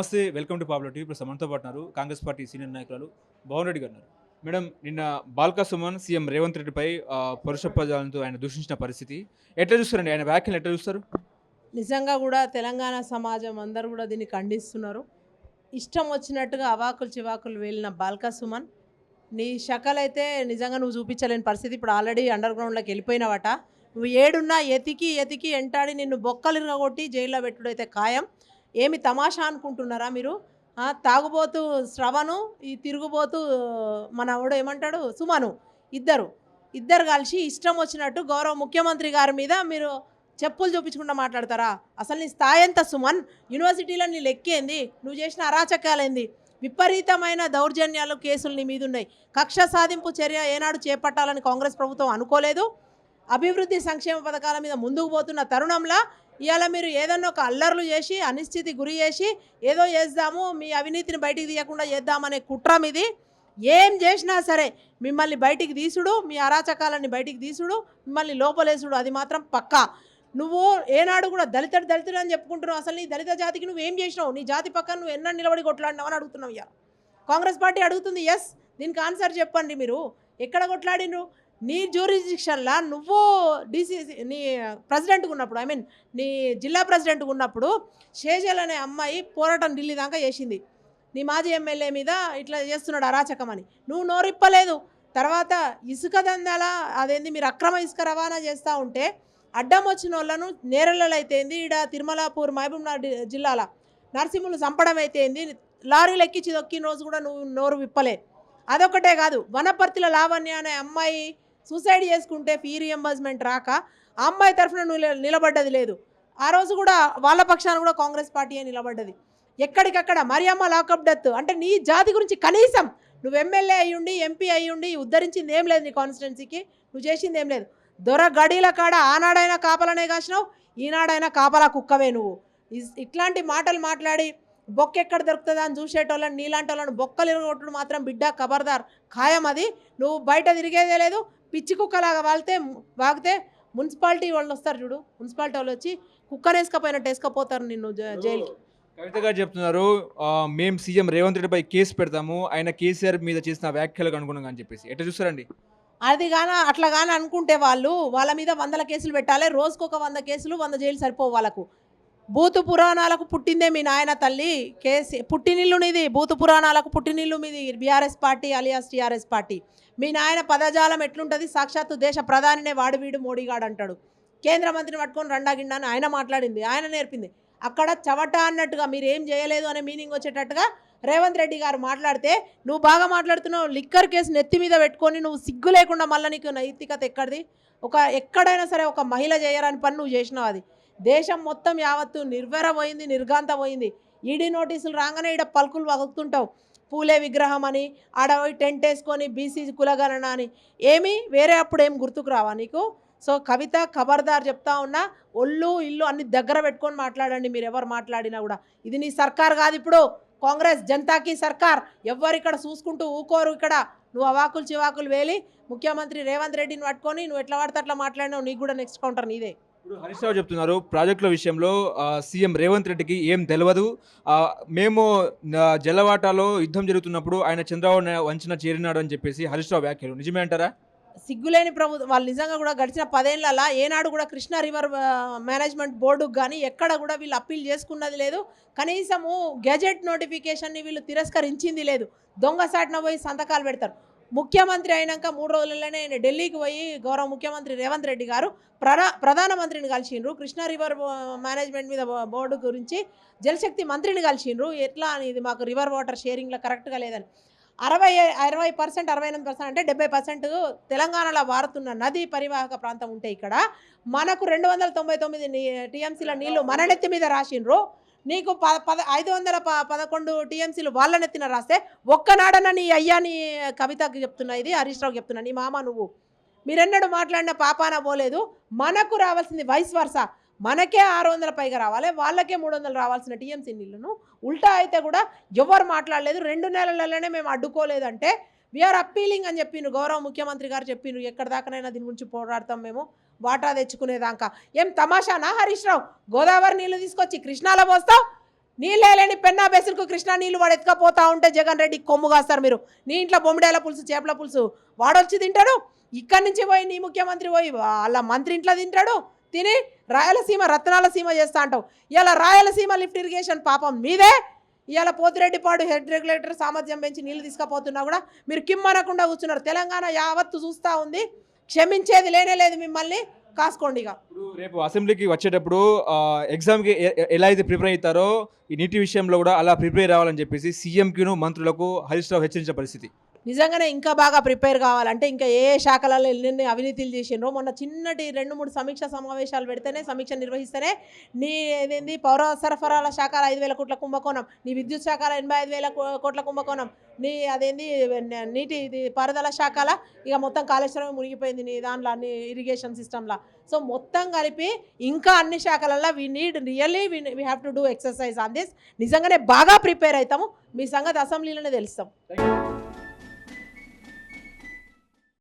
నమస్తే welcome to popular TV. ఇప్పుడు మనతో పాటున్నారు కాంగ్రెస్ పార్టీ సీనియర్ నాయకురాలు భవన్ రెడ్డి గారు ఉన్నారు. మేడం నిన్న బాల్కా సుమన్ సీఎం రేవంత్ రెడ్డిపై ఆ, పరుష ఆయన దూషించిన పరిస్థితి. ఎట్లా చూస్తారండి? ఆయన వ్యాఖ్యలు ఎట్లా చూస్తారు? నిజంగా కూడా తెలంగాణ సమాజం అందరూ కూడా దీన్ని ఖండిస్తున్నారు. ఇష్టం వచ్చినట్టుగా అవాకులు చివాకులు వెళ్ళిన బాల్కా సుమన్ నీ శకలైతే నిజంగా నువ్వు చూపించలేని పరిస్థితి. ఇప్పుడు ఆల్రెడీ అండర్ గ్రౌండ్లోకి వెళ్ళిపోయినావట. నువ్వు ఏడున్నా ఎతికి ఎతికి ఎంటాడి నిన్ను బొక్కలు కొట్టి జైల్లో పెట్టుడైతే ఖాయం. ఏమి తమాషా అనుకుంటున్నారా మీరు? తాగుబోతు శ్రవణు ఈ తిరుగుబోతు మన వాడు ఏమంటాడు? సుమను. ఇద్దరు. ఇద్దరు కలిసి ఇష్టం వచ్చినట్టు గౌరవ ముఖ్యమంత్రి గారి మీద మీరు చెప్పులు చూపించకుండా మాట్లాడతారా? అసలు నీ స్థాయి ఎంత సుమన్? యూనివర్సిటీలో నీ లెక్కేంది నువ్వు చేసిన అరాచకాలేంది? విపరీతమైన దౌర్జన్యాలు కేసులు నీ మీద ఉన్నాయి కక్ష సాధింపు చర్య ఏనాడు చేపట్టాలని కాంగ్రెస్ ప్రభుత్వం అనుకోలేదు. అభివృద్ధి సంక్షేమ పథకాల మీద ముందుకు పోతున్న తరుణంలో ఇవాళ మీరు ఏదన్నా ఒక అల్లర్లు చేసి అనిశ్చితి గురి చేసి ఏదో చేద్దాము మీ అవినీతిని బయటికి తీయకుండా చేద్దామనే కుట్రం ఇది. ఏం చేసినా సరే మిమ్మల్ని బయటికి తీసుడు మీ అరాచకాలని బయటికి తీసుడు మిమ్మల్ని లోపలేసుడు అది మాత్రం పక్కా. నువ్వు ఏనాడు కూడా దళితుడు దళితుడు అని చెప్పుకుంటున్నావు. అసలు నీ దళిత జాతికి నువ్వు ఏం చేసినావు? నీ జాతి పక్కన నువ్వు ఎన్న నిలబడి కొట్లాడినావు అని అడుగుతున్నావు ఇక కాంగ్రెస్ పార్టీ అడుగుతుంది ఎస్ దీనికి ఆన్సర్ చెప్పండి మీరు. ఎక్కడ కొట్లాడినరు? నీ జ్యూరిడిక్షన్లా నువ్వు డీసీసీ నీ ప్రెసిడెంట్గా ఉన్నప్పుడు ఐ మీన్ నీ జిల్లా ప్రెసిడెంట్గా ఉన్నప్పుడు షేజల్ అనే అమ్మాయి పోరాటం ఢిల్లీ దాకా చేసింది. నీ మాజీ ఎమ్మెల్యే మీద ఇట్లా చేస్తున్నాడు అరాచకం అని నువ్వు నోరిప్పలేదు. తర్వాత ఇసుక దందాల అదేంది మీరు అక్రమ ఇసుక రవాణా చేస్తూ ఉంటే అడ్డం వచ్చిన వాళ్ళను నేరలలో అయితేంది ఈడ తిరుమలాపూర్ మహబూబ్నగర్ జిల్లాల నర్సింహులు చంపడం అయితేంది లారీలు ఎక్కించి దొక్కిన రోజు కూడా నువ్వు నోరు విప్పలే. అదొకటే కాదు. వనపర్తిల లావణ్య అనే అమ్మాయి సూసైడ్ చేసుకుంటే ఫీ రియంబర్స్మెంట్ రాక ఆ అమ్మాయి తరఫున నువ్వు నిలబడ్డది లేదు. ఆ రోజు కూడా వాళ్ళ పక్షాన కూడా కాంగ్రెస్ పార్టీయే నిలబడ్డది. ఎక్కడికక్కడ మరియమ్మ లాకప్ డెత్ అంటే నీ జాతి గురించి కనీసం నువ్వు ఎమ్మెల్యే అయ్యుండి ఎంపీ అయ్యుండి ఉద్ధరించింది ఏం లేదు నీ కాన్స్టిట్యున్సీకి నువ్వు చేసింది ఏం లేదు. దొర గడీల కాడ ఆనాడైనా కాపలనే కాసినావు ఈనాడైనా కాపలా కుక్కవే నువ్వు. ఇస్- ఇట్లాంటి మాటలు మాట్లాడి బొక్క ఎక్కడ దొరుకుతుందా అని చూసేటోళ్ళని నీలాంటి వాళ్ళని బొక్కలు ఇరగొట్టడం మాత్రం బిడ్డ ఖబర్దార్ ఖాయం అది. నువ్వు బయట తిరిగేదే లేదు పిచ్చి కుక్కలాగా వాళ్తే వాగితే మున్సిపాలిటీ వాళ్ళు వస్తారు చూడు. మున్సిపాలిటీ వాళ్ళు వచ్చి కుక్కనేసుకపోయినట్టు వేసుకపోతారు నిన్ను జైలుకి. కవిత గారు చెప్తున్నారు మేము సీఎం రేవంత్ రెడ్డిపై కేసు పెడతాము ఆయన కేసీఆర్ మీద చేసిన వ్యాఖ్యలకు అనుగుణంగా అని చెప్పేసి. ఎట్లా చూస్తారండి? అది గాన అట్లా గాన అనుకుంటే వాళ్ళు వాళ్ళ మీద వందల కేసులు పెట్టాలి రోజుకు ఒక వంద కేసులు వంద జైలు సరిపోవు వాళ్ళకు. భూతు పురాణాలకు పుట్టిందే మీ నాయన తల్లి కేసీ పుట్టినిల్లు నీది భూతు పురాణాలకు పుట్టినిల్లు మీది BRS party alias TRS party. మీ నాయన పదజాలం ఎట్లుంటుంది? సాక్షాత్తు దేశ ప్రధానినే వాడు వీడు మోడీగాడు అంటాడు. కేంద్ర మంత్రిని పట్టుకొని రండాగిండా అని ఆయన మాట్లాడింది ఆయన నేర్పింది. అక్కడ చవట అన్నట్టుగా మీరు ఏం చేయలేదు అనే మీనింగ్ వచ్చేటట్టుగా రేవంత్ రెడ్డి గారు మాట్లాడితే నువ్వు బాగా మాట్లాడుతున్నావు లిక్కర్ కేసు నెత్తి మీద పెట్టుకొని నువ్వు సిగ్గు లేకుండా మళ్ళీ నీకు నైతికత ఎక్కడిది? ఒక ఎక్కడైనా సరే ఒక మహిళ చేయరాని పని నువ్వు చేసినావు అది. దేశం మొత్తం యావత్తు నిర్వెరపోయింది నిర్ఘాంత పోయింది ఈడీ నోటీసులు రాగానే ఈడ పలుకులు వగుతుంటావు పూలే విగ్రహం అని ఆడ టెంట్ వేసుకొని బీసీ కులగణన అని. ఏమి వేరే అప్పుడు ఏం గుర్తుకు రావా నీకు? సో కవిత ఖబర్దార్ చెప్తా ఉన్నా ఒళ్ళు ఇల్లు అన్ని దగ్గర పెట్టుకొని మాట్లాడండి మీరు ఎవరు మాట్లాడినా కూడా. ఇది నీ సర్కార్ కాదు ఇప్పుడు. కాంగ్రెస్ జనతాకి సర్కార్. ఎవరు ఇక్కడ చూసుకుంటూ ఊకోరు ఇక్కడ. నువ్వు అవాకులు చివాకులు వేలి ముఖ్యమంత్రి రేవంత్ రెడ్డిని పట్టుకొని నువ్వు ఎట్లా పడితే అట్లా మాట్లాడినావు నీకు కూడా నెక్స్ట్ కౌంటర్ నీదే. ఇప్పుడు హరీష్ రావు చెప్తున్నారు ప్రాజెక్టుల విషయంలో సీఎం రేవంత్ రెడ్డికి ఏం తెలియదు మేము జలవాటాలో యుద్ధం జరుగుతున్నప్పుడు ఆయన చంద్రబాబు వంచన చేరినాడు అని చెప్పేసి హరీష్ రావు వ్యాఖ్యలు. నిజమే అంటారా? సిగ్గులేని ప్రభుత్వం వాళ్ళు నిజంగా కూడా గడిచిన పదేళ్ళలా ఏనాడు కూడా కృష్ణా రివర్ మేనేజ్మెంట్ బోర్డుకు కానీ ఎక్కడ కూడా వీళ్ళు అప్పీల్ చేసుకున్నది లేదు. కనీసము గెజెట్ నోటిఫికేషన్ని వీళ్ళు తిరస్కరించింది లేదు. దొంగసాటిన పోయి సంతకాలు పెడతారు. ముఖ్యమంత్రి అయినాక మూడు రోజులలోనే ఆయన ఢిల్లీకి పోయి గౌరవ ముఖ్యమంత్రి రేవంత్ రెడ్డి గారు ప్రధా ప్రధానమంత్రిని కలిసిండ్రు. కృష్ణా రివర్ మేనేజ్మెంట్ మీద బోర్డు గురించి జలశక్తి మంత్రిని కలిసిండ్రు. ఎట్లా అని ఇది మాకు రివర్ వాటర్ షేరింగ్లో కరెక్ట్గా లేదని. అరవై అరవై పర్సెంట్ అరవై ఎనిమిది పర్సెంట్ అంటే డెబ్బై పర్సెంట్ తెలంగాణలో వారుతున్న నదీ పరివాహక ప్రాంతం ఉంటే ఇక్కడ మనకు రెండు వందల తొంభై తొమ్మిది టీఎంసీల నీళ్ళు మన నెత్తి మీద రాసిండ్రు. నీకు ప పద ఐదు వందల ప పదకొండు టీఎంసీలు వాళ్ళనెత్తిన రాస్తే ఒక్కనాడన నీ అయ్యా నీ కవితకు చెప్తున్నా ఇది హరీష్ రావుకి చెప్తున్నా నీ మామ నువ్వు. మీరెన్నడూ మాట్లాడిన పాపాన పోలేదు మనకు రావాల్సింది వైస్ వర్స. మనకే ఆరు వందల పైగా రావాలి వాళ్ళకే మూడు వందలు రావాల్సిన టీఎంసీ నీళ్ళను ఉల్టా అయితే కూడా ఎవరు మాట్లాడలేదు. రెండు నెలలలోనే మేము అడ్డుకోలేదంటే వీఆర్ అప్పీలింగ్ అని చెప్పిండ్రు గౌరవ ముఖ్యమంత్రి గారు చెప్పిండ్రు ఎక్కడి దాకానైనా దీని గురించి పోరాడతాం మేము. వాటా తెచ్చుకునేదాకా. ఏం తమాషానా హరీష్ రావు గోదావరి నీళ్ళు తీసుకొచ్చి కృష్ణాలో పోస్తావు? నీళ్ళే లేని పెన్నా బేసిన్కు కృష్ణా నీళ్ళు వాడు ఎత్తుకపోతా ఉంటే జగన్ రెడ్డి కొమ్ము కాస్తారు మీరు. నీ ఇంట్లో బొమ్మిడేల పులుసు చేపల పులుసు వాడొచ్చి తింటాడు? ఇక్కడి నుంచి పోయి నీ ముఖ్యమంత్రి పోయి వాళ్ళ మంత్రి ఇంట్లో తింటాడు? తిని రాయలసీమ రత్నాల సీమ చేస్తా అంటావు. ఇలా రాయలసీమ లిఫ్ట్ ఇరిగేషన్ పాపం మీదే? ఇవాళ పోతిరెడ్డిపాడు హెడ్ రెగ్యులేటర్ సామర్థ్యం పెంచి నీళ్ళు తీసుకుపోతున్నా కూడా మీరు కిమ్మనకుండా కూర్చున్నారు. తెలంగాణ యావత్తు చూస్తూ ఉంది. క్షమించేది లేనే లేదు మిమ్మల్ని కాసుకోండి ఇక. రేపు అసెంబ్లీకి వచ్చేటప్పుడు ఎగ్జామ్కి ఎలా అయితే ప్రిపేర్ అవుతారో ఈ నీటి విషయంలో కూడా అలా ప్రిపేర్ అవ్వాలని చెప్పేసి సీఎంకిను మంత్రులకు హరీష్ రావు హెచ్చరించిన పరిస్థితి. నిజంగానే ఇంకా బాగా ప్రిపేర్ కావాలంటే ఇంకా ఏ ఏ శాఖలలో ఎన్ని అవినీతిలు చేసిండ్రో మొన్న చిన్నటి రెండు మూడు సమీక్ష సమావేశాలు పెడితేనే సమీక్ష నిర్వహిస్తేనే నీ ఏదేంది పౌర సరఫరాల శాఖల ఐదు వేల కోట్ల కుంభకోణం నీ విద్యుత్ శాఖల ఎనభై ఐదు వేల కోట్ల కుంభకోణం నీ అదేంది నీటి ఇది పారుదల శాఖల ఇక మొత్తం కాళేశ్వరమే మునిగిపోయింది నీ దాంట్లో అన్ని ఇరిగేషన్ సిస్టంలో. సో మొత్తం కలిపి ఇంకా అన్ని శాఖలలో we need really we we have to do exercise on this నిజంగానే బాగా ప్రిపేర్ అవుతాము మీ సంగతి అసెంబ్లీలోనే తెలుస్తాం.